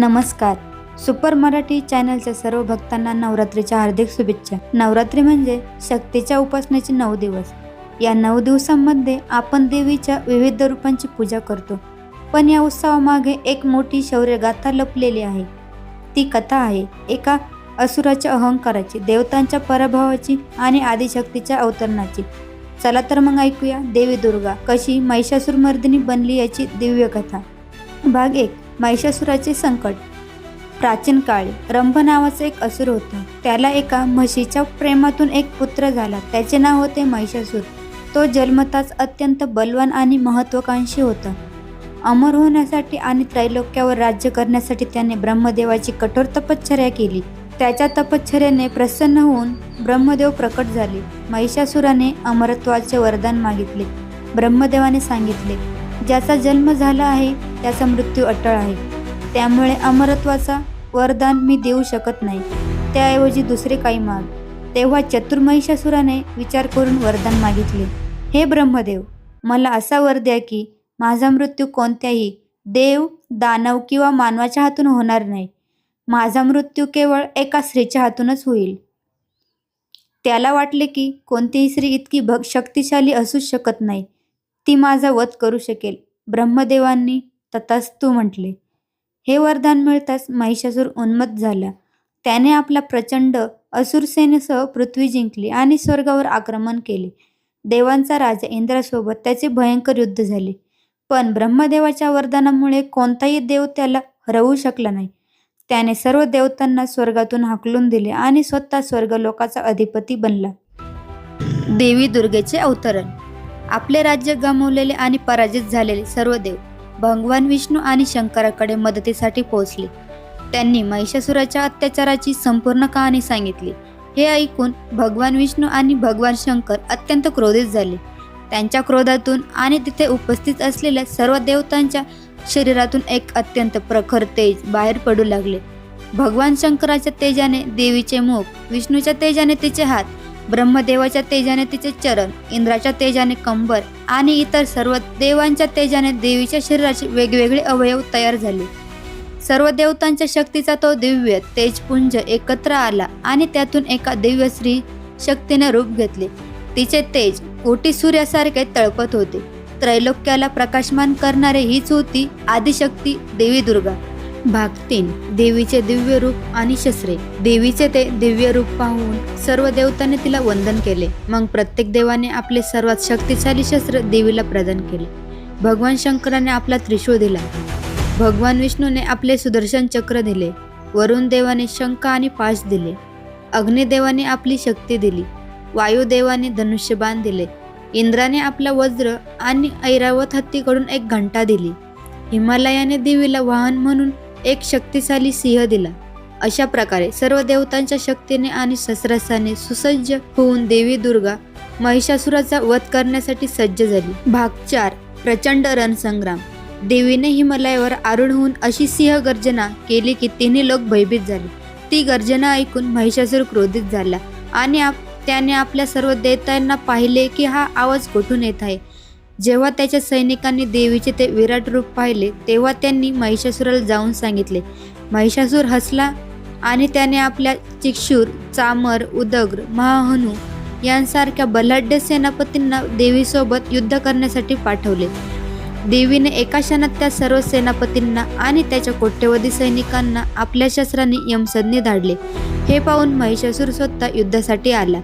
नमस्कार. सुपर मराठी चॅनलच्या सर्व भक्तांना नवरात्रीच्या हार्दिक शुभेच्छा. नवरात्री म्हणजे शक्तीच्या उपासनेचे नऊ दिवस. या नऊ दिवसांमध्ये आपण देवीच्या विविध रूपांची पूजा करतो. पण या उत्सवामागे एक मोठी शौर्यगाथा लपलेली आहे. ती कथा आहे एका असुराच्या अहंकाराची देवतांच्या पराभवाची आणि आदिशक्तीच्या अवतरणाची. चला तर मग ऐकूया देवी दुर्गा कशी महिषासुरमर्दिनी बनली याची दिव्य कथा. भाग एक. महिषासुराचे संकट. प्राचीन काळी रंभ नावाचा एक असुर होता. त्याला एका म्हशीच्या प्रेमातून एक पुत्र झाला. त्याचे नाव होते महिषासूर. तो जन्मताच अत्यंत बलवान आणि महत्वाकांक्षी होता. अमर होण्यासाठी आणि त्रैलोक्यावर राज्य करण्यासाठी त्याने ब्रह्मदेवाची कठोर तपश्चर्या केली. त्याच्या तपश्चर्याने प्रसन्न होऊन ब्रह्मदेव प्रकट झाले. महिषासुराने अमरत्वाचे वरदान मागितले. ब्रह्मदेवाने सांगितले ज्याचा जन्म झाला आहे त्याचा मृत्यू अटळ आहे. त्यामुळे अमरत्वाचा वरदान मी देऊ शकत नाही. त्याऐवजी दुसरे काही माग तेव्हा चतुर्महिषासुराने विचार करून वरदान मागितले. हे ब्रह्मदेव मला असा वर द्या की माझा मृत्यू कोणत्याही देव दानव किंवा मानवाच्या हातून होणार नाही. माझा मृत्यू केवळ एका स्त्रीच्या हातूनच होईल. त्याला वाटले की कोणतीही स्त्री इतकी भ शक्तिशाली असूच शकत नाही. ती माझा वध करू शकेल. ब्रह्मदेवांनी तू म्हटले. हे वरदान मिळताच महिषासूर उन्मत्त झाला. त्याने आपला प्रचंड असुरसेनेसह पृथ्वी जिंकली आणि स्वर्गावर आक्रमण केले. देवांचा राजा इंद्रासोबत त्याचे भयंकर युद्ध झाले. पण ब्रह्मदेवाच्या वरदानामुळे कोणताही देव त्याला हरवू शकला नाही. त्याने सर्व देवतांना स्वर्गातून हाकलून दिले आणि स्वतः स्वर्ग लोकाचा अधिपती बनला. देवी दुर्गेचे अवतरण. आपले राज्य गमावलेले आणि पराजित झालेले सर्व देव भगवान विष्णू आणि शंकराकडे मदतीसाठी पोहोचले. त्यांनी महिषासुराच्या अत्याचाराची संपूर्ण कहाणी सांगितली. हे ऐकून भगवान विष्णू आणि भगवान शंकर अत्यंत क्रोधित झाले. त्यांच्या क्रोधातून आणि तिथे उपस्थित असलेल्या सर्व देवतांच्या शरीरातून एक अत्यंत प्रखर तेज बाहेर पडू लागले. भगवान शंकराच्या तेजाने देवीचे मुख विष्णूच्या तेजाने तिचे हात ब्रह्मदेवाच्या तेजाने तिचे चरण इंद्राच्या तेजाने कंबर आणि इतर सर्व देवांच्या तेजाने देवीच्या शरीराचे वेगवेगळे अवयव तयार झाले. सर्व देवतांच्या शक्तीचा तो दिव्य तेजपुंज एकत्र आला आणि त्यातून एका दिव्य स्त्री शक्तीने रूप घेतले. तिचे तेज कोटी सूर्यासारखे तळपत होते. त्रैलोक्याला प्रकाशमान करणारे हीच होती आदिशक्ती देवी दुर्गा भाग तीन देवीचे दिव्य रूप आणि शस्त्रे. देवीचे ते दिव्य रूप पाहून सर्व देवतांनी तिला वंदन केले. मग प्रत्येक देवाने आपले सर्वात शक्तिशाली शस्त्र देवीला प्रदान केले. भगवान शंकराने आपला त्रिशूळ दिला. भगवान विष्णूने आपले सुदर्शन चक्र दिले. वरुण देवाने शंख आणि पाश दिले. अग्निदेवाने आपली शक्ती दिली. वायुदेवाने धनुष्यबाण दिले. इंद्राने आपला वज्र आणि ऐरावत हत्तीकडून एक घंटा दिली. हिमालयाने देवीला वाहन म्हणून एक शक्तिशाली सिंह दिला. अशा प्रकारे सर्व देवतांच्या शक्तीने आणि शस्त्रास्त्राने सुसज्ज होऊन देवी दुर्गा महिषासुराचा वध करण्यासाठी सज्ज झाली. भाग चार प्रचंड रणसंग्राम. देवीने हिमालयावर आरुण होऊन अशी सिंह गर्जना केली की तिन्ही लोक भयभीत झाले. ती गर्जना ऐकून महिषासूर क्रोधित झाला आणि आप त्याने आपल्या सर्व देवतांना पाहिले की हा आवाज कुठून येत आहे? जेव्हा त्याच्या सैनिकांनी देवीचे ते विराट रूप पाहिले तेव्हा त्यांनी महिषासुराला जाऊन सांगितले महिषासूर हसला आणि त्याने आपल्या चिक्षूर चामर उदग्र महाहनू यांसारख्या बलाढ्य सेनापतींना देवीसोबत युद्ध करण्यासाठी पाठवले. देवीने एका क्षणात त्या सर्व सेनापतींना आणि त्याच्या कोट्यवधी सैनिकांना आपल्या शस्त्रांनी यमसदनी धाडले. हे पाहून महिषासूर स्वतः युद्धासाठी आला.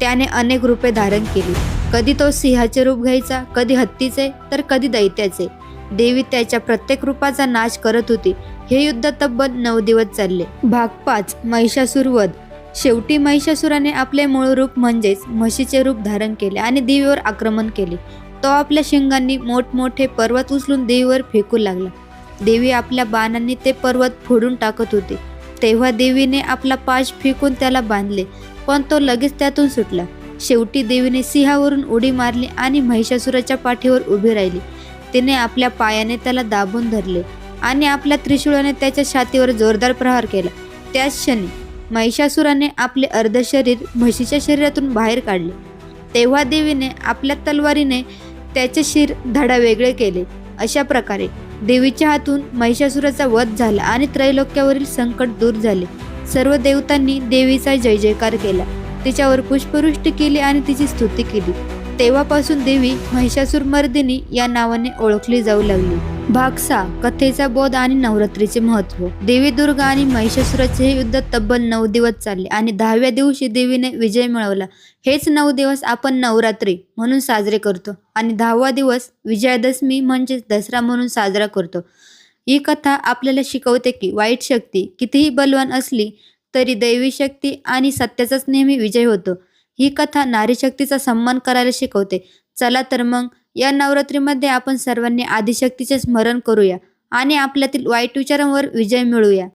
त्याने अनेक रूपे धारण केली. कधी तो सिंहाचे रूप घ्यायचा कधी हत्तीचे तर कधी दैत्याचे. देवी त्याच्या प्रत्येक रूपाचा नाश करत होती. हे युद्ध तब्बल नऊ दिवस चालले. भाग पाच महिषासूर वध. शेवटी महिषासुराने आपले मूळ रूप म्हणजेच म्हशीचे रूप धारण केले आणि देवीवर आक्रमण केले. तो आपल्या शिंगांनी मोठमोठे पर्वत उचलून देवीवर फेकू लागला. देवी आपल्या बाणांनी ते पर्वत फोडून टाकत होते. तेव्हा देवीने आपला पाश फेकून त्याला बांधले पण तो लगेच त्यातून सुटला. शेवटी देवीने सिंहावरून उडी मारली आणि महिषासुराच्या पाठीवर उभी राहिली. तिने आपल्या पायाने त्याला दाबून धरले आणि आपल्या त्रिशूळाने त्याच्या छातीवर जोरदार प्रहार केला. त्याच क्षणी महिषासुराने आपले अर्ध शरीर म्हशीच्या शरीरातून बाहेर काढले. तेव्हा देवीने आपल्या तलवारीने त्याचे शिर धडा वेगळे केले. अशा प्रकारे देवीच्या हातून महिषासुराचा वध झाला आणि त्रैलोक्यावरील संकट दूर झाले. सर्व देवतांनी देवीचा जय जयकार केला. तिच्यावर पुष्पवृष्टी केली आणि तिची स्तुती केली. तेव्हापासून देवी महिषासूर मर्दिनी या नावाने ओळखली जाऊ लागली. भागसा कथेचा बोध आणि नवरात्रीचे महत्त्व देवी दुर्गा आणि महिषासुराचे हे युद्ध तब्बल नऊ दिवस चालले आणि दहाव्या दिवशी देवीने विजय मिळवला. हेच नऊ दिवस आपण नवरात्री म्हणून साजरे करतो आणि दहावा दिवस विजयादशमी म्हणजेच दसरा म्हणून साजरा करतो. ही कथा आपल्याला शिकवते की वाईट शक्ती कितीही बलवान असली तरी दैवी शक्ती आणि सत्याचाच नेहमी विजय होतो. ही कथा नारी शक्तीचा सन्मान करायला शिकवते. चला तर मग या नवरात्रीमध्ये आपण सर्वांनी आदिशक्तीचे स्मरण करूया आणि आपल्यातील वाईट विचारांवर विजय मिळूया